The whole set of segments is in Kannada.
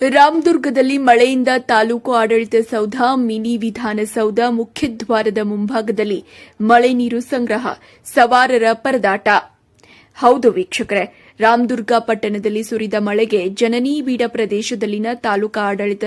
ರಾಮದುರ್ಗದಲ್ಲಿ ಮಳೆಯಿಂದ ತಾಲೂಕು ಆಡಳಿತ ಸೌಧ, ಮಿನಿ ವಿಧಾನಸೌಧ ಮುಖ್ಯದ್ವಾರದ ಮುಂಭಾಗದಲ್ಲಿ ಮಳೆ ನೀರು ಸಂಗ್ರಹ, ಸವಾರರ ಪರದಾಟ. ಹೌದು ವೀಕ್ಷಕರೇ, ರಾಮದುರ್ಗ ಪಟ್ಟಣದಲ್ಲಿ ಸುರಿದ ಮಳೆಗೆ ಜನನೀಬೀಡ ಪ್ರದೇಶದಲ್ಲಿನ ತಾಲೂಕಾ ಆಡಳಿತ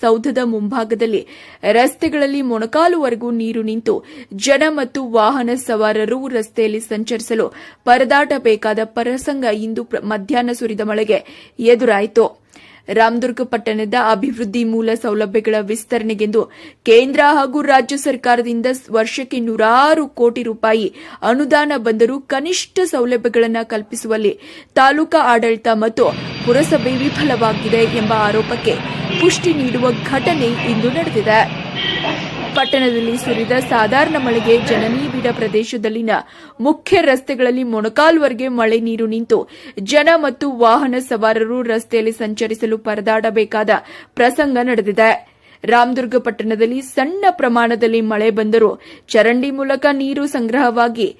ಸೌಧದ ಮುಂಭಾಗದಲ್ಲಿ ರಸ್ತೆಗಳಲ್ಲಿ ಮೊಣಕಾಲುವರೆಗೂ ನೀರು ನಿಂತು ಜನ ಮತ್ತು ವಾಹನ ಸವಾರರು ರಸ್ತೆಯಲ್ಲಿ ಸಂಚರಿಸಲು ಪರದಾಟಬೇಕಾದ ಪ್ರಸಂಗ ಇಂದು ಮಧ್ಯಾಹ್ನ ಸುರಿದ ಮಳೆಗೆ ಎದುರಾಯಿತು. ರಾಮದುರ್ಗ ಪಟ್ಟಣದ ಅಭಿವೃದ್ಧಿ ಮೂಲ ಸೌಲಭ್ಯಗಳ ವಿಸ್ತರಣೆಗೆಂದು ಕೇಂದ್ರ ಹಾಗೂ ರಾಜ್ಯ ಸರ್ಕಾರದಿಂದ ವರ್ಷಕ್ಕೆ ನೂರಾರು ಕೋಟಿ ರೂಪಾಯಿ ಅನುದಾನ ಬಂದರೂ ಕನಿಷ್ಠ ಸೌಲಭ್ಯಗಳನ್ನು ಕಲ್ಪಿಸುವಲ್ಲಿ ತಾಲೂಕಾ ಆಡಳಿತ ಮತ್ತು ಪುರಸಭೆ ವಿಫಲವಾಗಿದೆ ಎಂಬ ಆರೋಪಕ್ಕೆ ಪುಷ್ಟಿ ನೀಡುವ ಘಟನೆ ಇಂದು ನಡೆದಿದೆ. ಪಟ್ಟಣದಲ್ಲಿ ಸುರಿದ ಸಾಧಾರಣ ಮಳೆಗೆ ಜನನೀಬಿಡ ಪ್ರದೇಶದಲ್ಲಿನ ಮುಖ್ಯ ರಸ್ತೆಗಳಲ್ಲಿ ಮೊಣಕಾಲ್ವರೆಗೆ ಮಳೆ ನೀರು ನಿಂತು ಜನ ಮತ್ತು ವಾಹನ ಸವಾರರು ರಸ್ತೆಯಲ್ಲಿ ಸಂಚರಿಸಲು ಪರದಾಡಬೇಕಾದ ಪ್ರಸಂಗ ನಡೆದಿದೆ. ರಾಮದುರ್ಗ ಪಟ್ಟಣದಲ್ಲಿ ಸಣ್ಣ ಪ್ರಮಾಣದಲ್ಲಿ ಮಳೆ ಬಂದರೂ ಚರಂಡಿ ಮೂಲಕ ನೀರು ಸಂಗ್ರಹವಾಗಿ,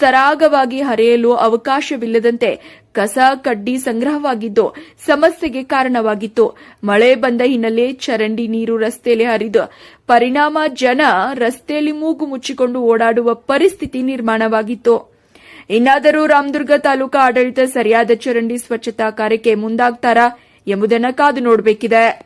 ಸರಾಗವಾಗಿ ಹರಿಯಲು ಅವಕಾಶವಿಲ್ಲದಂತೆ ಕಸ, ಕಡ್ಡಿ ಸಂಗ್ರಹವಾಗಿದ್ದು ಸಮಸ್ಯೆಗೆ ಕಾರಣವಾಗಿತ್ತು. ಮಳೆ ಬಂದ ಹಿನ್ನೆಲೆ ಚರಂಡಿ ನೀರು ರಸ್ತೆಯಲ್ಲಿ ಹರಿದು ಪರಿಣಾಮ ಜನ ರಸ್ತೆಯಲ್ಲಿ ಮೂಗು ಮುಚ್ಚಿಕೊಂಡು ಓಡಾಡುವ ಪರಿಸ್ಥಿತಿ ನಿರ್ಮಾಣವಾಗಿತ್ತು. ಇನ್ನಾದರೂ ರಾಮದುರ್ಗ ತಾಲೂಕಾ ಆಡಳಿತ ಸರಿಯಾದ ಚರಂಡಿ ಸ್ವಚ್ಛತಾ ಕಾರ್ಯಕ್ಕೆ ಮುಂದಾಗ್ತಾರಾ ಎಂಬುದನ್ನು ಕಾದು ನೋಡಬೇಕಿದೆ.